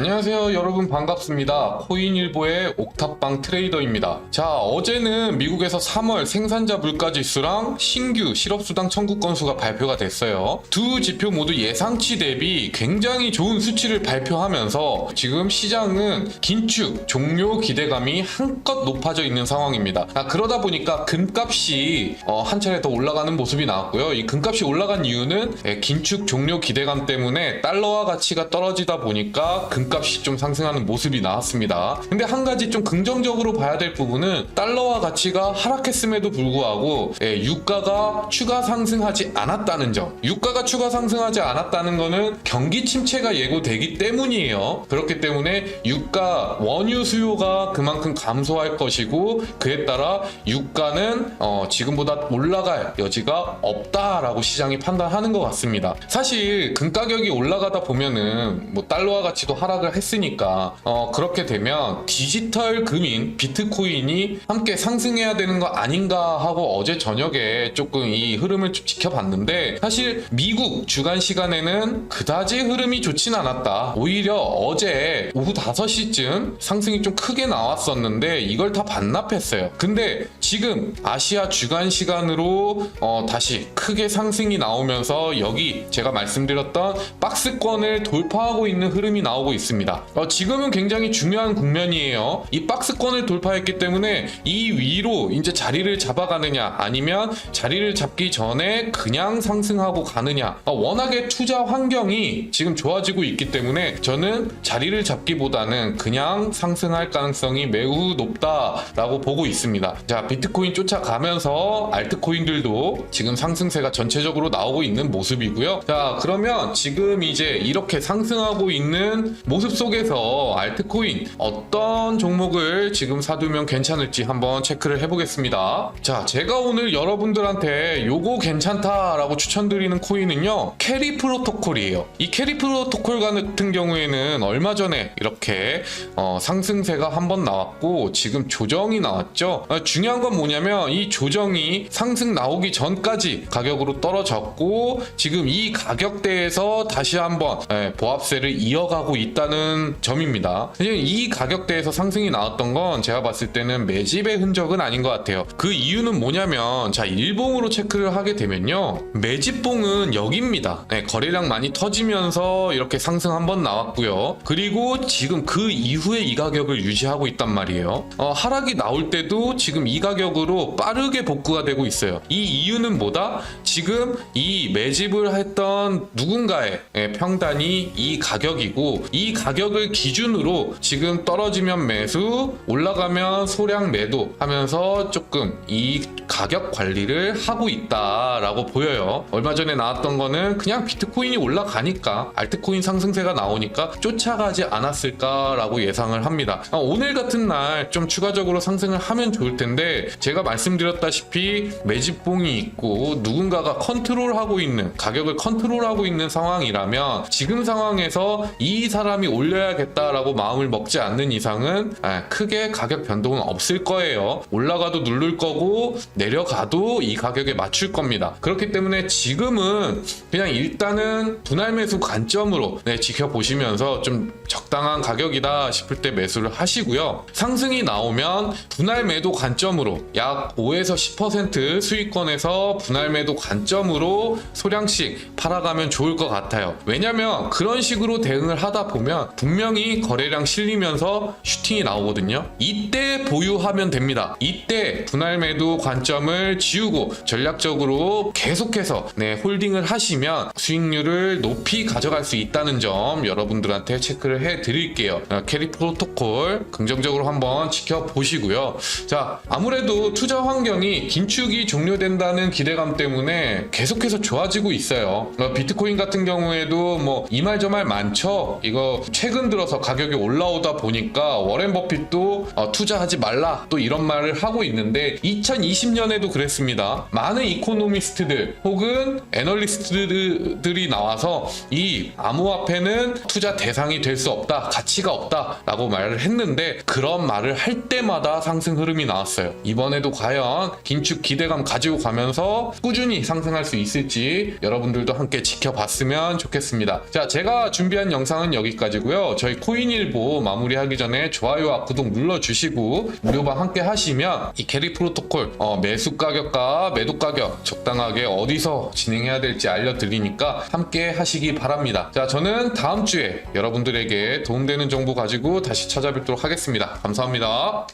안녕하세요 여러분. 반갑습니다. 코인일보의 옥탑방 트레이더입니다. 자 어제는 미국에서 3월 생산자 물가지수랑 신규 실업수당 청구 건수가 발표가 됐어요. 두 지표 모두 예상치 대비 굉장히 좋은 수치를 발표하면서 지금 시장은 긴축 종료 기대감이 한껏 높아져 있는 상황입니다. 아, 그러다 보니까 금값이 어, 한 차례 더 올라가는 모습이 나왔고요. 이 금값이 올라간 이유는 예, 긴축 종료 기대감 때문에 달러화 가치가 떨어지다 보니까 금 값이 좀 상승하는 모습이 나왔습니다. 근데 한 가지 좀 긍정적으로 봐야 될 부분은 달러화 가치가 하락했음에도 불구하고 예, 유가가 추가 상승하지 않았다는 점. 유가가 추가 상승하지 않았다는 거는 경기 침체가 예고되기 때문이에요. 그렇기 때문에 유가 원유 수요가 그만큼 감소할 것이고 그에 따라 유가는 어, 지금보다 올라갈 여지가 없다라고 시장이 판단하는 것 같습니다. 사실 금 가격이 올라가다 보면은 뭐 달러화 가치도 하락 을 했으니까 어, 그렇게 되면 디지털 금인 비트코인이 함께 상승해야 되는 거 아닌가 하고 어제 저녁에 조금 이 흐름을 좀 지켜봤는데 사실 미국 주간 시간에는 그다지 흐름이 좋진 않았다. 오히려 어제 오후 5시쯤 상승이 좀 크게 나왔었는데 이걸 다 반납했어요. 근데 지금 아시아 주간 시간으로 어, 다시 크게 상승이 나오면서 여기 제가 말씀드렸던 박스권을 돌파하고 있는 흐름이 나오고 있 습니다. 어, 지금은 굉장히 중요한 국면이에요. 이 박스권을 돌파했기 때문에 이 위로 이제 자리를 잡아가느냐 아니면 자리를 잡기 전에 그냥 상승하고 가느냐 어, 워낙에 투자 환경이 지금 좋아지고 있기 때문에 저는 자리를 잡기보다는 그냥 상승할 가능성이 매우 높다라고 보고 있습니다. 자 비트코인 쫓아가면서 알트코인들도 지금 상승세가 전체적으로 나오고 있는 모습이고요. 자 그러면 지금 이제 이렇게 상승하고 있는 모습 속에서 알트코인 어떤 종목을 지금 사두면 괜찮을지 한번 체크를 해보겠습니다. 자 제가 오늘 여러분들한테 요거 괜찮다라고 추천드리는 코인은요 캐리 프로토콜이에요. 이 캐리 프로토콜 같은 경우에는 얼마 전에 이렇게 어, 상승세가 한번 나왔고 지금 조정이 나왔죠. 어, 중요한 건 뭐냐면 이 조정이 상승 나오기 전까지 가격으로 떨어졌고 지금 이 가격대에서 다시 한번 예, 보합세를 이어가고 있다 는 점입니다. 이 가격대에서 상승이 나왔던 건 제가 봤을 때는 매집의 흔적은 아닌 것 같아요. 그 이유는 뭐냐면 자 일봉으로 체크를 하게 되면요 매집봉은 여기입니다. 네, 거래량 많이 터지면서 이렇게 상승 한번 나왔고요. 그리고 지금 그 이후에 이 가격을 유지하고 있단 말이에요. 어, 하락이 나올 때도 지금 이 가격으로 빠르게 복구가 되고 있어요. 이 이유는 뭐다? 지금 이 매집을 했던 누군가의 예, 평단이 이 가격이고 이 가격을 기준으로 지금 떨어지면 매수, 올라가면 소량 매도 하면서 조금 이 가격 관리를 하고 있다라고 보여요. 얼마 전에 나왔던 거는 그냥 비트코인이 올라가니까 알트코인 상승세가 나오니까 쫓아가지 않았을까라고 예상을 합니다. 어, 오늘 같은 날 좀 추가적으로 상승을 하면 좋을 텐데 제가 말씀드렸다시피 매집봉이 있고 누군가가 컨트롤하고 있는 가격을 컨트롤하고 있는 상황이라면 지금 상황에서 이 사람이 올려야겠다라고 마음을 먹지 않는 이상은 아, 크게 가격 변동은 없을 거예요. 올라가도 누를 거고 내려가도 이 가격에 맞출 겁니다. 그렇기 때문에 지금은 그냥 일단은 분할 매수 관점으로 네, 지켜보시면서 좀 적당한 가격이다 싶을 때 매수를 하시고요. 상승이 나오면 분할 매도 관점으로 약 5에서 10% 수익권에서 분할 매도 관점으로 소량씩 팔아가면 좋을 것 같아요. 왜냐면 그런 식으로 대응을 하다 보면 분명히 거래량 실리면서 슈팅이 나오거든요. 이때 보유하면 됩니다. 이때 분할 매도 관점을 지우고 전략적으로 계속해서 네, 홀딩을 하시면 수익률을 높이 가져갈 수 있다는 점 여러분들한테 체크를 해 드릴게요. 어, 캐리 프로토콜 긍정적으로 한번 지켜보시고요. 자, 아무래도 투자 환경이 긴축이 종료된다는 기대감 때문에 계속해서 좋아지고 있어요. 어, 비트코인 같은 경우에도 뭐 이 말 저 말 많죠. 이거 최근 들어서 가격이 올라오다 보니까 워렌 버핏도 어, 투자하지 말라 또 이런 말을 하고 있는데 2020년에도 그랬습니다. 많은 이코노미스트들 혹은 애널리스트들이 나와서 이 암호화폐는 투자 대상이 될 수 없다, 가치가 없다라고 말을 했는데 그런 말을 할 때마다 상승 흐름이 나왔어요. 이번에도 과연 긴축 기대감 가지고 가면서 꾸준히 상승할 수 있을지 여러분들도 함께 지켜봤으면 좋겠습니다. 자, 제가 준비한 영상은 여기까지. 돼가지고요. 저희 코인일보 마무리하기 전에 좋아요와 구독 눌러주시고 무료방 함께 하시면 이 캐리 프로토콜 어, 매수 가격과 매도 가격 적당하게 어디서 진행해야 될지 알려드리니까 함께 하시기 바랍니다. 자, 저는 다음 주에 여러분들에게 도움되는 정보 가지고 다시 찾아뵙도록 하겠습니다. 감사합니다.